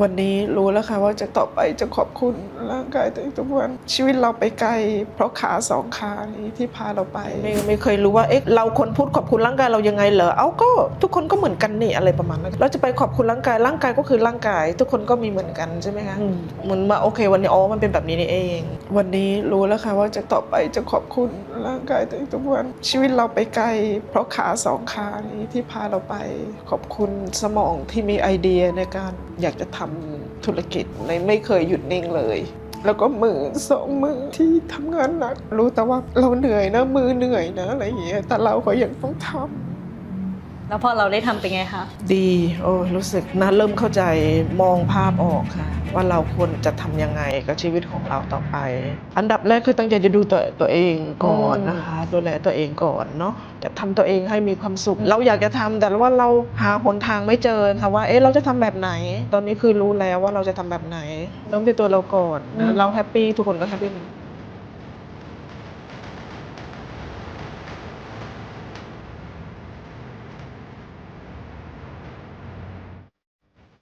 วันนี้รู้แล้วค่ะว่าจะต่อไปจะขอบคุณร่างกายตัวเองทุกวัน ชีวิตเราไปไกล เพราะขาสองขานี้ที่พาเราไป ไม่ไม่เคยรู้ว่าเอ๊ะเราคนพูดขอบคุณร่างกายเรายังไงเหรอเอ้าก็ทุกคนก็เหมือนกันนี่อะไรประมาณนั้นเราจะไปขอบคุณร่างกายร่างกายก็คือร่างกาย ทุกคนก็มีเหมือนกันใช่ไหมคะเหมือนมาโอเค วันนี้อ๋อมันเป็นแบบนี้นี่เอง วันนี้รู้แล้วค่ะว่าจะต่อไปจะขอบคุณร่างกายตัวเองทุกวัน ชีวิตเราไปไกล เพราะขาสองขานี้ที่พาเราไป ขอบคุณสมองที่มีไอเดียในการ อยากจะทำธุรกิจในไม่เคยหยุดนิ่งเลย แล้วก็มือสองมือที่ทำงานหนัก รู้แต่ว่าเราเหนื่อยนะมือเหนื่อยนะอะไรอย่างเงี้ยแต่เราก็ยังต้องทำ แล้วพอเราได้ทำเป็นไงคะ ดีโอ้รู้สึกนะเริ่มเข้าใจมองภาพออกค่ะ ว่าเราควรจะทำยังไงกับชีวิตของเราต่อไป อันดับแรกคือตั้งใจจะดูตัวตัวเองก่อนนะคะดูแลตัวเองก่อนเนาะจะทำตัวเองให้มีความสุข เราอยากจะทำแต่ว่าเราหาหนทางไม่เจอค่ะว่าเอ๊ะเราจะทำแบบไหน ตอนนี้คือรู้แล้วว่าเราจะทำแบบไหนเริ่มที่ตัวเราก่อนนะเราแฮปปี้ทุกคนก็แฮปปี้